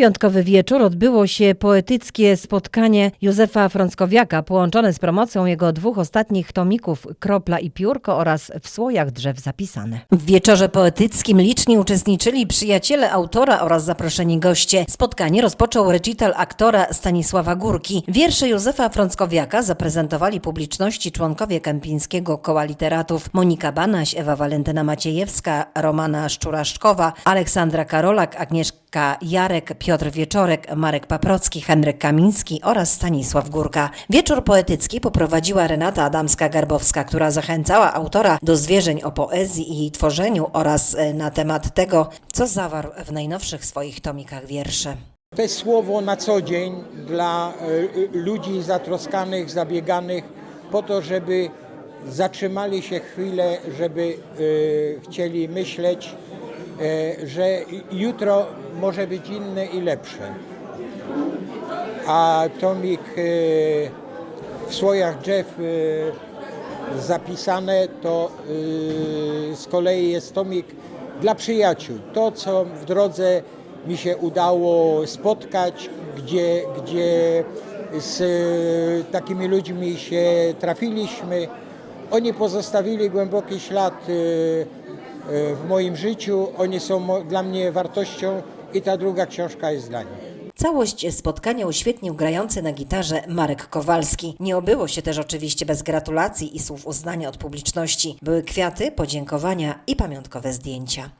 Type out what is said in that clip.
piątkowy wieczór odbyło się poetyckie spotkanie Józefa Frąckowiaka połączone z promocją jego dwóch ostatnich tomików Kropla i Piórko oraz W słojach drzew zapisane. W wieczorze poetyckim liczni uczestniczyli przyjaciele autora oraz zaproszeni goście. Spotkanie rozpoczął recital aktora Stanisława Górki. Wiersze Józefa Frąckowiaka zaprezentowali publiczności członkowie Kępińskiego Koła Literatów Monika Banaś, Ewa Walentyna Maciejewska, Romana Szczuraszkowa, Aleksandra Karolak, Agnieszka Jarek, Piotr Wieczorek, Marek Paprocki, Henryk Kamiński oraz Stanisław Górka. Wieczór poetycki poprowadziła Renata Adamska-Garbowska, która zachęcała autora do zwierzeń o poezji i jej tworzeniu oraz e, na temat tego, co zawarł w najnowszych swoich tomikach wiersze. To jest słowo na co dzień dla e, ludzi zatroskanych, zabieganych po to, żeby zatrzymali się chwilę, żeby e, chcieli myśleć, e, że jutro może być inne i lepsze. A tomik e, w słojach drzew e, zapisane to e, z kolei jest tomik dla przyjaciół. To, co w drodze mi się udało spotkać, gdzie, gdzie z e, takimi ludźmi się trafiliśmy. Oni pozostawili głęboki ślad e, e, w moim życiu. Oni są dla mnie wartością i ta druga książka jest dla nich. Całość spotkania uświetnił grający na gitarze Marek Kowalski. Nie obyło się też oczywiście bez gratulacji i słów uznania od publiczności. Były kwiaty, podziękowania i pamiątkowe zdjęcia.